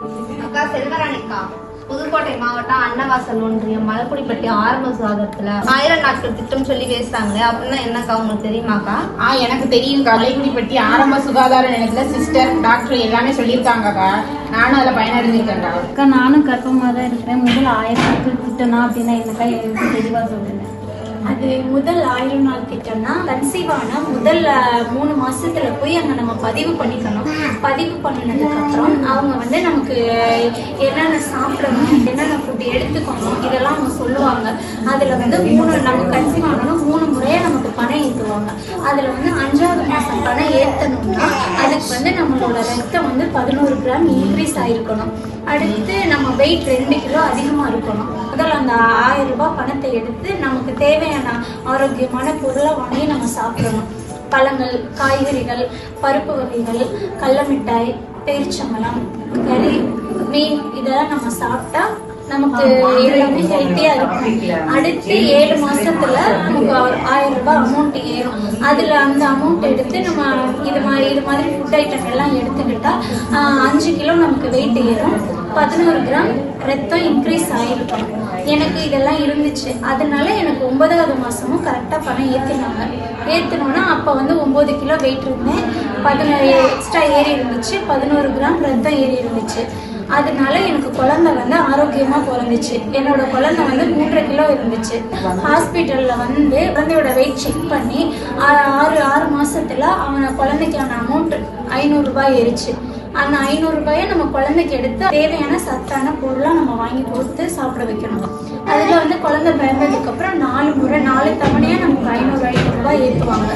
அக்கா செல்வராணிக்கா. புதுக்கோட்டை மாவட்டம் அன்னவாசல் ஒன்றியம் மலக்குடிப்பட்டி ஆரம்ப சுகாதாரத்துல ஆயிரம் நாட்கள் திட்டம் சொல்லி பேசுறாங்களே அப்படின்னா என்னக்கா உங்களுக்கு தெரியுமாக்கா? ஆ எனக்கு தெரியும் கலைக்குடிப்பட்டி ஆரம்ப சுகாதார நிலையத்துல சிஸ்டர் டாக்டர் எல்லாமே சொல்லியிருக்காங்கக்கா. நானும் அதில் பயனடைஞ்சிருக்கேன்க்கா. அக்கா நானும் கர்ப்பமாக தான் இருக்கிறேன் முதல் ஆயிரம் நாட்கள் திட்டம்னா அப்படின்னா என்னக்கா எனக்கு தெளிவாக சொல்லுங்க. அது முதல் ஆயிரம் நாள் திட்டம்னா கன்சீவ் ஆன முதல் மூணு மாசத்துல போய் அங்க நம்ம பதிவு பண்ணிக்கணும். பதிவு பண்ணினதுக்கு அப்புறம் அவங்க வந்து நமக்கு என்னென்ன சாப்பிடணும் என்னென்ன ஃபுட் எடுத்துக்கணும் இதெல்லாம் அவங்க சொல்லுவாங்க. அதுல வந்து மூணு நம்ம கன்சீவ் ஆனாலும் மூணு முறையா நமக்கு பணம் ஏற்றுவாங்க அதுல வந்து அஞ்சாவது மாசம் பணம் ஏத்தணும்னா அதுக்கு வந்து நம்மளோட ரத்தம் வந்து பதினோரு கிராம் இன்க்ரீஸ் ஆயிருக்கணும். அடுத்து நம்ம வெயிட் ரெண்டு கிலோ அதிகமா இருக்கணும். அந்த ஆயிரம் ரூபாய் பணத்தை எடுத்து நமக்கு தேவையான ஆரோக்கியமான பொருளை வாங்கி நம்ம சாப்பிடணும். பழங்கள் காய்கறிகள் பருப்பு வகைகள் கடல மிட்டாய் பேரிச்சம்பழம் கறி மீன் இதெல்லாம் நம்ம சாப்பிட்டா நமக்கு எல்லாமே ஹெல்த்தியா இருக்கும். அடுத்து ஏழு மாசத்துல நமக்கு ஆயிரம் ரூபாய் அமௌண்ட் ஏறும். அதுல அந்த அமௌண்ட் எடுத்து நம்ம இது மாதிரி இது மாதிரி ஃபுட் ஐட்டம் எல்லாம் எடுத்துக்கிட்டா அஞ்சு கிலோ நமக்கு வெயிட் ஏறும். பதினோரு கிராம் ரத்தம் இன்க்ரீஸ் ஆயிருக்கும். எனக்கு இதெல்லாம் இருந்துச்சு. அதனால எனக்கு ஒன்பதாவது மாசமும் கரெக்டா பணம் ஏத்தினாங்க. ஏத்தினோன்னா அப்ப வந்து ஒன்பது கிலோ வெயிட் இருந்தேன். பதினோரு எக்ஸ்ட்ரா ஏறி இருந்துச்சு. பதினோரு கிராம் ரத்தம் ஏறி இருந்துச்சு. அதனால எனக்கு குழந்தை வந்து ஆரோக்கியமா பிறந்துச்சு. என்னோட குழந்தை வந்து மூன்றரை கிலோ இருந்துச்சு. ஹாஸ்பிட்டல்ல வந்து குழந்தையோட வெயிட் செக் பண்ணி ஆறு ஆறு மாசத்துல அவன குழந்தைக்கான அமௌண்ட் ஐநூறு ரூபாய் ஏறிச்சு. அந்த ஐநூறு ரூபாயை நம்ம குழந்தைக்கு எடுத்து தேவையான சத்தான பொருளாக நம்ம வாங்கி கொடுத்து சாப்பிட வைக்கணும். அதில் வந்து குழந்தை பிறந்ததுக்கு அப்புறம் நாலு முறை நாலு தவணையாக நமக்கு ஐநூறு ஐநூறு ரூபாய் ஏற்றுவாங்க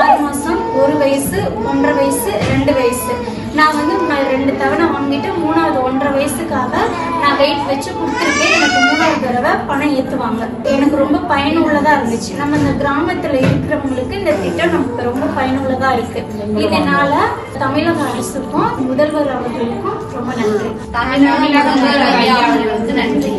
ஆறு மாதம் ஒரு வயசு ஒன்றரை வயசு ரெண்டு வயசு. நான் வந்து ரெண்டு தவணை வாங்கிட்டு மூணாவது ஒன்றரை வயசுக்காக நான் வெயிட் வச்சு கொடுத்துருக்கேன். எனக்கு மூணாவது தடவை பணம் ஏற்றுவாங்க எனக்கு ரொம்ப பயனுள்ளதா இருந்துச்சு. நம்ம இந்த கிராமத்துல இருக்கிறவங்களுக்கு இந்த திட்டம் நமக்கு ரொம்ப பயனுள்ளதா இருக்கு. இதனால தமிழக அரசுக்கும் முதல்வர் அவர்களுக்கும் ரொம்ப நன்றி. அவர்களுக்கு நன்றி.